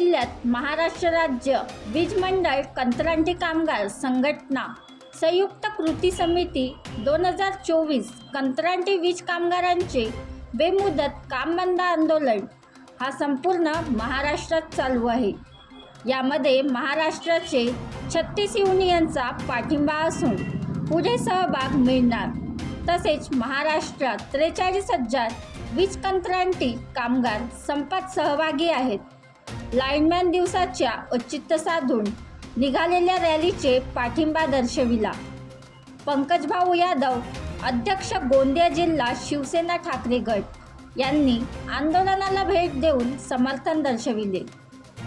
जिल्ह्यात महाराष्ट्र राज्य वीज मंडळ कंत्राटी कामगार संघटना संयुक्त कृती समिती दोन हजार चोवीस कंत्राटी वीज कामगारांचे बेमुदत काम बंद आंदोलन हा संपूर्ण महाराष्ट्रात चालू आहे. यामध्ये महाराष्ट्राचे छत्तीस युनियनचा पाठिंबा असून पुढे सहभाग मिळणार. तसेच महाराष्ट्रात त्रेचाळीस हजार वीज कंत्राटी कामगार संपात सहभागी आहेत. लाईनमॅन दिवसाच्या औचित्य साधून निघालेल्या रॅलीचे पाठिंबा दर्शविला. पंकजभाऊ यादव अध्यक्ष गोंदिया जिल्हा शिवसेना ठाकरे गट यांनी आंदोलनाला भेट देऊन समर्थन दर्शविले.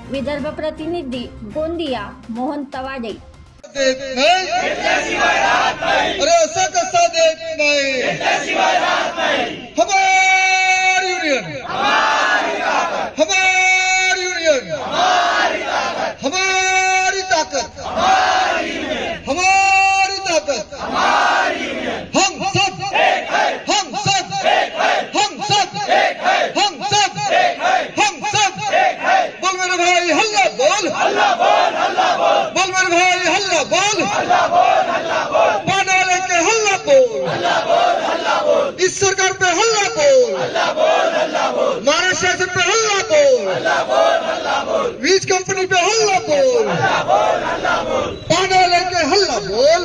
विदर्भ प्रतिनिधी गोंदिया मोहन तवाडे. अरे असं कसं देत नाही? हो, बोल पाना हल्ला बोल. इस सरकार पे हल्ला बोल. महाराष्ट्र शासन पे हल्ला बोल. वीज कंपनी पे हल्ला बोल. पाना लेके हल्ला बोल.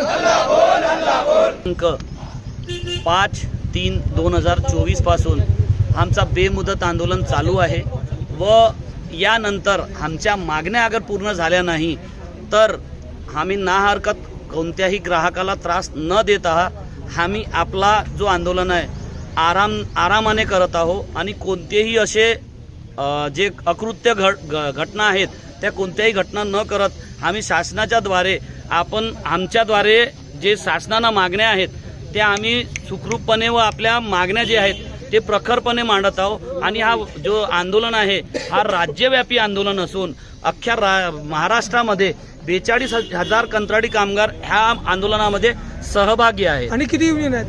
पाच तीन दोन हजार चोवीसपासून आमचा बेमुदत आंदोलन चालू आहे व यानंतर आमच्या मागण्या अगर पूर्ण झाल्या नाही तर आम्ही ना हरकत कोणत्याही ग्राहकाला त्रास न देता आम्ही आपला जो आंदोलन आहे आराम आरामाने करत आहो आणि कोणतेही असे जे अकृत्य घट घटना आहेत त्या कोणत्याही घटना न करत आम्ही शासनाच्या द्वारे आपण आमच्याद्वारे जे शासनानं मागण्या आहेत त्या आम्ही सुखरूपपणे व आपल्या मागण्या जे आहेत ते प्रखरपणे मांडत आहोत. आणि हा जो आंदोलन आहे हा राज्यव्यापी आंदोलन असून अख्ख्या रा महाराष्ट्रामध्ये बेचाळीस हजार कंत्राटी कामगार ह्या आंदोलनामध्ये सहभागी आहे आणि किती युनियन आहेत?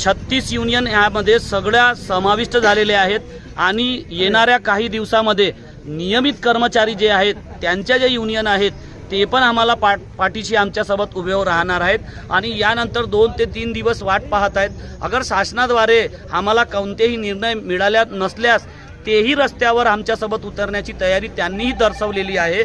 छत्तीस युनियन ह्यामध्ये सगळ्या समाविष्ट झालेल्या आहेत आणि येणाऱ्या काही दिवसामध्ये नियमित कर्मचारी जे आहेत त्यांच्या ज्या युनियन आहेत ते पण आम्हाला पाठ पाठीशी आमच्यासोबत उभे राहणार आहेत. आणि यानंतर दोन ते तीन दिवस वाट पाहत आहेत. अगर शासनाद्वारे आम्हाला कोणतेही निर्णय मिळाल्या नसल्यास तेही रस्त्यावर आमच्यासोबत उतरण्याची तयारी त्यांनीही दर्शवलेली आहे.